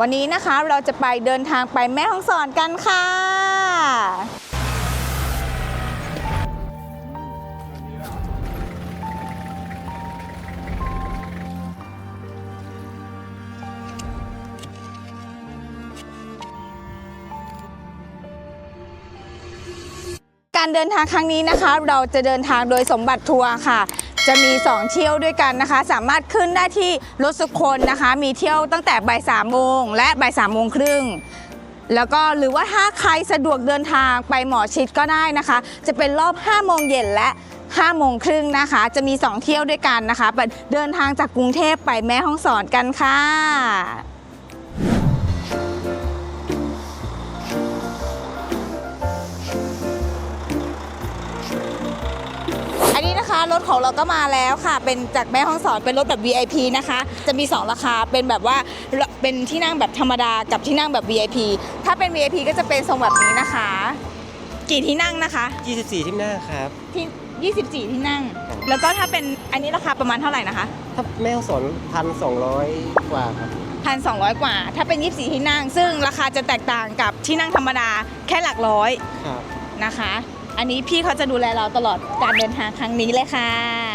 วันนี้นะคะเราจะไปเดินทางไปแม่ฮ่องสอนกันค่ะ การเดินทางครั้งนี้นะคะ เราจะเดินทางโดยสมบัติทัวร์ค่ะ จะมี 2 เที่ยวด้วยกันนะคะ สามารถขึ้นได้ที่รถสุคนนะคะ มีเที่ยวตั้งแต่บ่ายสามโมงและบ่ายสามโมงครึ่งแล้วก็หรือว่าถ้าใครสะดวกเดินทางไปหมอชิดก็ได้นะคะ จะเป็นรอบ 5 โมงเย็นและ 5 โมงครึ่งนะคะ จะมี 2 เที่ยวด้วยกันนะคะเดินทางจากกรุงเทพไปแม่ฮ่องสอนกันค่ะ รถของเราก็มาแล้วค่ะ เป็นจากแม่ห้องสอนเป็นรถแบบ VIP นะคะ จะมี 2 ราคาเป็นแบบว่าเป็นที่นั่งแบบธรรมดากับที่นั่งแบบ VIP ถ้าเป็น VIP ก็จะเป็นทรงแบบนี้นะคะ กี่ที่นั่งนะคะ24 ที่หน้าครับ ที่24 ที่นั่ง แล้วก็ถ้าเป็นอันนี้ราคาประมาณเท่าไหร่นะคะ ถ้าแม่ฮ่องสอนพันสองร้อยกว่าครับพันสองกว่า ถ้าเป็น 24 ที่นั่ง ซึ่งราคาจะแตกต่างกับที่นั่งธรรมดาแค่หลักร้อยครับนะคะ อันนี้พี่เขาจะดูแลเราตลอดการเดินทางครั้งนี้เลยค่ะ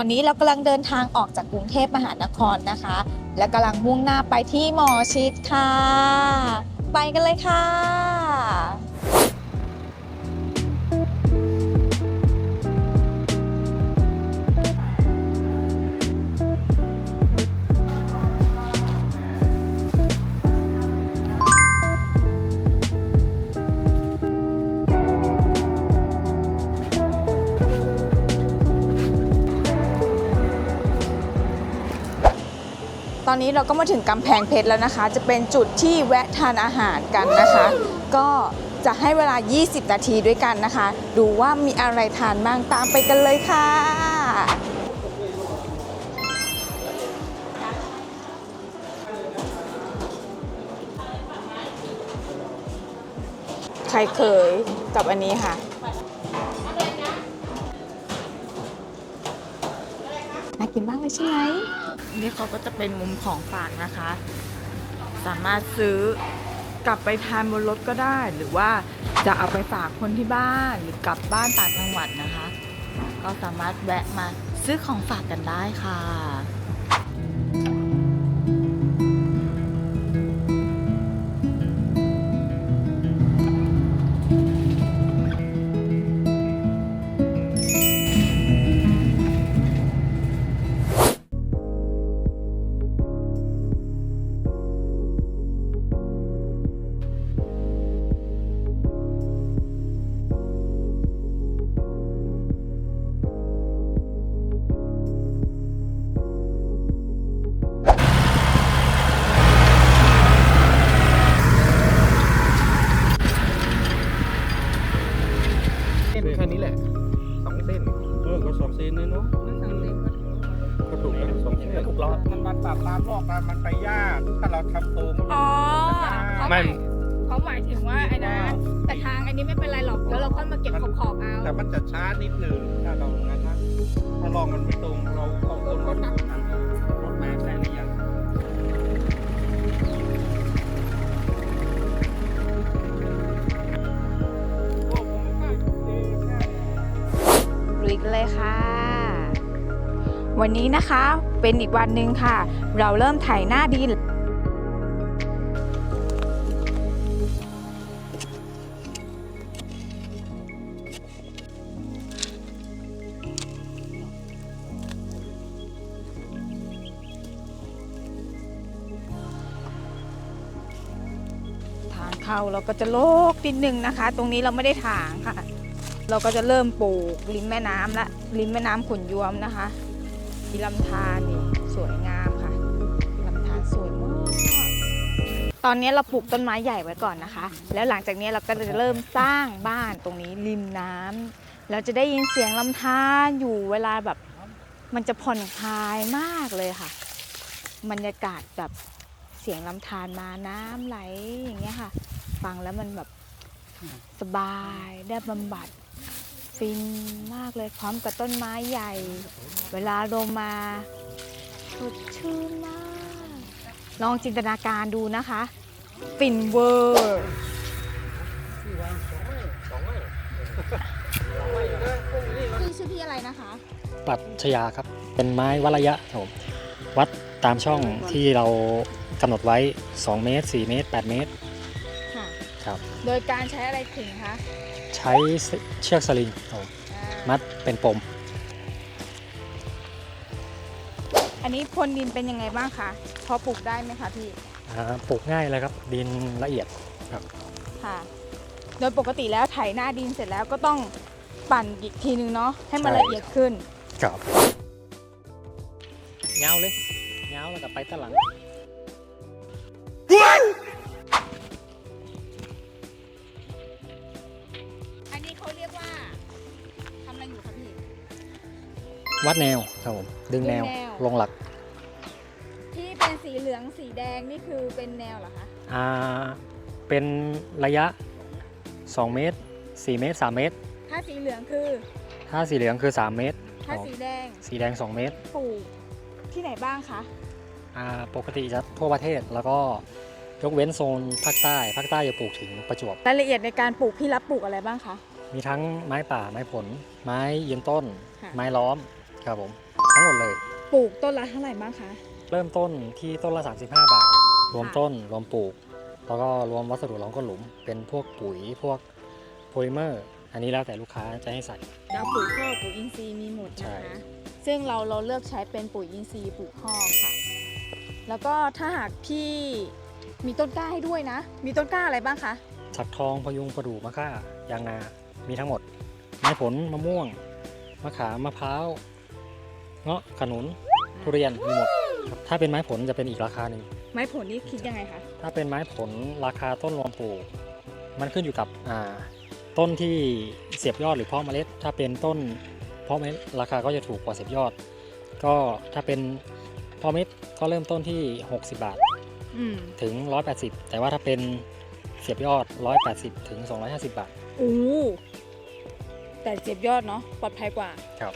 อนนี้เรากำลังเดินทางออกจากกรุงเทพมหานครนะคะ และกำลังมุ่งหน้าไปที่หมอชิดค่ะ ไปกันเลยค่ะ นี้เราก็มาถึงกำแพงเพชรแล้วนะคะ จะเป็นจุดที่แวะทานอาหารกันนะคะ ก็จะให้เวลา 20 นาทีด้วยกันนะคะ ดูว่ามีอะไรทานบ้างตามไปกันเลยค่ะไข่เคยกับอันนี้ค่ะน่ากินมากเลยใช่ไหม นี่เขาก็จะเป็นมุมของฝากนะคะ สามารถซื้อกลับไปทานบนรถก็ได้ หรือว่าจะเอาไปฝากคนที่บ้านหรือกลับบ้านต่างจังหวัดนะคะ ก็สามารถแวะมาซื้อของฝากกันได้ค่ะ ถ้าเราทำโตมันอ๋อไม่เขาหมายถึงว่าไอ้นะแต่ทางอันนี้ไม่เป็นไรหรอกแล้วเราค่อยมาเก็บขอบขอบๆเอาแต่มันจะช้านิดหนึ่งถ้าเรางั้นนะถ้าลองมันไม่ตรงเราเอาต้นรถรถมาได้หรือยังลุยกันเลยค่ะ วันนี้นะคะเป็นอีกวันหนึ่งค่ะ เราเริ่มไถหน้าดิน เข้าเราก็จะโลกนิดนึงนะคะ ตรงนี้เราไม่ได้ถางค่ะ เราก็จะเริ่มปลูกริมแม่น้ำละริมแม่น้ำขุนยวมนะคะที่ลำธารนี่สวยงามค่ะลำธารสวยมากตอนนี้เราปลูกต้นไม้ใหญ่ไว้ก่อนนะคะ แล้วหลังจากนี้เราก็จะเริ่มสร้างบ้านตรงนี้ริมน้ำเราจะได้ยินเสียงลำธารอยู่เวลาแบบมันจะผ่อนคลายมากเลยค่ะบรรยากาศแบบเสียงลำธารมาน้ำไหลอย่างเงี้ยค่ะ ฟังแล้วมันแบบสบายได้บำบัดฟินมากเลยพร้อมกับต้นไม้ใหญ่ เวลาลมมาสดชื่นมาก ลองจินตนาการดูนะคะฟินเวอร์พี่ชื่อพี่อะไรนะคะ ปรัชญาครับ เป็นไม้วัดระยะครับผมวัดตามช่องที่เรากำหนดไว้ 2 เมตร 4 เมตร 8 เมตร ค่ะครับ โดยการใช้อะไรขึงคะใช้เชือกสลิงครับผมอ่ามัดเป็นปม อันนี้พรวนดินเป็นยังไงบ้างคะพอปลูกได้ไหมคะพี่อ่าปลูกง่ายเลยครับ ดินละเอียดครับค่ะ โดยปกติแล้วไถหน้าดินเสร็จแล้วก็ต้องปั่นอีกทีนึงเนาะให้มันใช่ละเอียดขึ้นครับเงาเลยเงาแล้วก็ไปตะหลัง วัดแนวครับผมดึงแนวดึงแนว ลงหลักที่เป็นสีเหลืองสีแดงนี่คือเป็นแนวเหรอคะอ่าเป็นระยะ 2 เมตร 4 เมตร 3 เมตร ถ้าสีเหลืองคือถ้าสีเหลืองคือ 3 เมตรถ้าสีแดงสีแดง 2 เมตรปลูกที่ไหนบ้างคะอ่าปกติจะทั่วประเทศแล้วก็ยกเว้นโซนภาคใต้ภาคใต้จะปลูกถึงประจวบ รายละเอียดในการปลูกพี่รับปลูกอะไรบ้างคะ มีทั้งไม้ป่าไม้ผล ไม้ยืนต้น ค่ะ ไม้ล้อม ครับผม ทั้งหมดเลย ปลูกต้นละเท่าไหร่บ้างคะ เริ่มต้นที่ต้นละ 35 บาท รวมต้นรวมปลูก แล้วก็รวมวัสดุรองก้นหลุม เป็นพวกปุ๋ยพวกโพลิเมอร์ อันนี้แล้วแต่ลูกค้าจะให้ใส่ดาวปุ๋ยคอกปุ๋ยอินทรีย์มีหมดใช่ นะคะ ซึ่งเราเราเลือกใช้เป็นปุ๋ยอินทรีย์ปลูกคอกค่ะ แล้วก็ถ้าหากพี่มีต้นกล้าให้ด้วยนะ มีต้นกล้าอะไรบ้างคะ สักทองพยุงประดู่มะค่ายางนา มีทั้งหมดไม้ผลมะม่วง มะขามมะพร้าว เงาะขนุนทุเรียนมีหมดครับถ้าเป็นไม้ผลจะเป็นอีกราคาหนึ่ง ไม้ผลนี่คิดยังไงคะถ้าเป็นไม้ผลราคาต้นรวมปลูกมันขึ้นอยู่กับอ่าต้นที่เสียบยอดหรือเพาะเมล็ด ถ้าเป็นต้นเพาะเมล็ดราคาก็จะถูกกว่าเสียบยอด ก็ถ้าเป็นเพาะเมล็ดก็เริ่มต้นที่ 60 บาทอืมถึง 180 แต่ว่าถ้าเป็นเสียบยอด 180 ถึง 250 บาทโอ้แต่เจ็บยอดเนาะปลอดภัยกว่า ครับ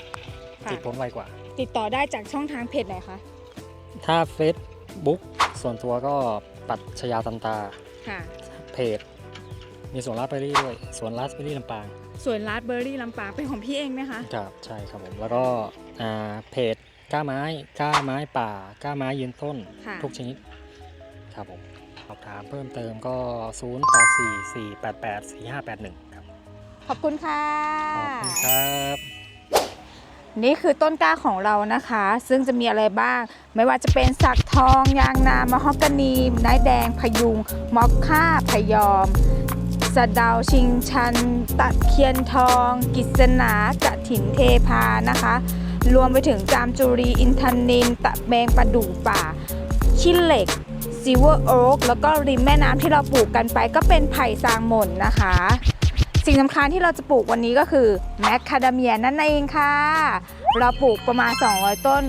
ค่ะ ติดผลไวกว่า ติดต่อได้จากช่องทางเพจไหนคะถ้า Facebook ส่วนตัวก็ปัดชยาตันตา ค่ะ เพจ มีสวนราสเบอรี่ด้วยสวนราสเบอรี่ลำปางส่วนราสเบอร์รี่ลำปางเป็นของพี่เองไหมคะครับใช่ครับผม แล้วก็อ่าเพจกล้าไม้กล้าไม้ป่ากล้าไม้ยืนต้น ค่ะทุกชนิด ครับผมสอบถามเพิ่มเติมก็ 0 8 4 4 8 8 4 5 8 1 ครับขอบคุณค่ะ ขอบคุณครับ นี่คือต้นกล้าของเรานะคะ ซึ่งจะมีอะไรบ้าง ไม่ว่าจะเป็นสักทอง ยางนามะฮอกกานีไม้แดง พยุงมอคค่าพยอมสะเดาวชิงชันตะเคียนทอง กิษณากระถินเทพานะคะ รวมไปถึงจามจุรีอินทนิน ตะแบงประดู่ป่าขี้เหล็กซิเวอร์โอ๊กแล้วก็ริมแม่น้ำที่เราปลูกกันไปก็เป็นไผ่ซางหม่นนะคะ สิ่งสำคัญที่เราจะปลูกวันนี้ก็คือแมคคาเดเมียนั่นเองค่ะ เราปลูกประมาณ 200 ต้น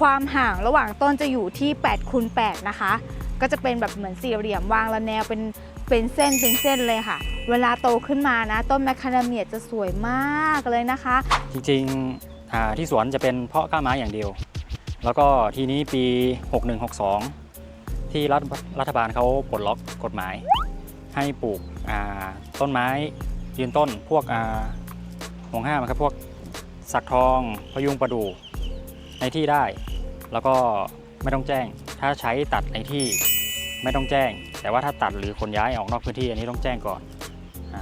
ความห่างระหว่างต้นจะอยู่ที่8คูณ8นะคะ ก็จะเป็นแบบเหมือนสี่เหลี่ยมวางระแนวเป็นเป็นเส้นเป็นเส้นเลยค่ะ เวลาโตขึ้นมานะ ต้นแมคคาเดเมียจะสวยมากเลยนะคะ จริงๆที่สวนจะเป็นเพาะกล้าไม้อย่างเดียว แล้วก็ทีนี้ปี 6162 ที่รัฐรัฐบาลเขาปลดล็อกกฎหมาย ให้ปลูกต้นไม้ ยืนต้นพวกห่วงห้ามครับพวกสักทองพยุงประดู่ในที่ได้ แล้วก็ไม่ต้องแจ้ง ถ้าใช้ตัดในที่ไม่ต้องแจ้ง แต่ว่าถ้าตัดหรือขนย้ายออกนอกพื้นที่อันนี้ต้องแจ้งก่อนอ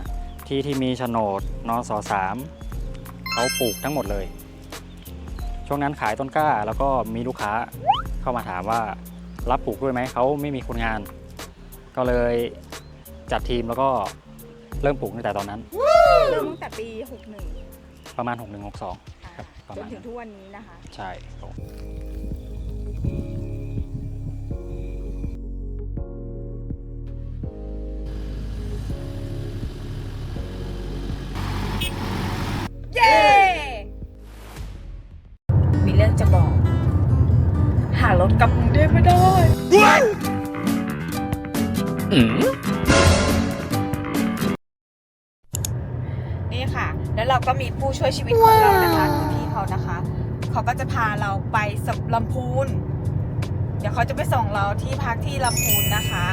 ที่ที่มีโฉนดนสสามเขาปลูกทั้งหมดเลย ช่วงนั้นขายต้นกล้าแล้วก็มีลูกค้าเข้ามาถามว่ารับปลูกด้วยไหมเขาไม่มีคนงาน ก็เลยจัดทีมแล้วก็ เริ่มปลูกตั้งแต่ตอนนั้น เริ่มตั้งแต่ปี 61ประมาณ 6162 ค่ะครับปจนถึงทุกวันนี้นะคะ ใช่มีเรื่องจะบอก หารถกับกรุงเทพไม่ได้ ช่วยชีวิตของเรานะคะคือพี่เขานะคะ เขาก็จะพาเราไปสลำพูน เดี๋ยวเขาจะไปส่งเราที่พักที่ลำพูนนะคะ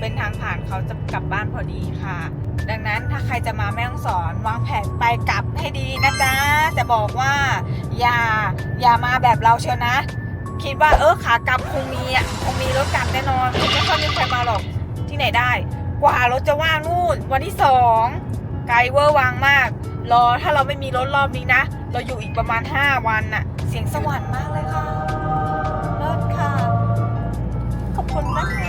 เป็นทางผ่านเขาจะกลับบ้านพอดีค่ะ ดังนั้นถ้าใครจะมาแม่ฮ่องสอนวางแผนไปกลับให้ดีนะจ๊ะแต่บอกว่า อย่าอย่ามาแบบเราเชียวนะ คิดว่าเออขากลับคงมีอะคงมีรถกลับแน่นอนคงไม่ค่อยมีใครมาหรอกที่ไหนได้ กว่ารถจะว่างนู่น วันที่สองไกลเวอร์วางมาก รอถ้าเราไม่มีรถรอบนี้นะ เราอยู่อีกประมาณ 5 วันน่ะ เสียงสวรรค์มากเลยค่ะเลิศค่ะ ขอบคุณนะคะ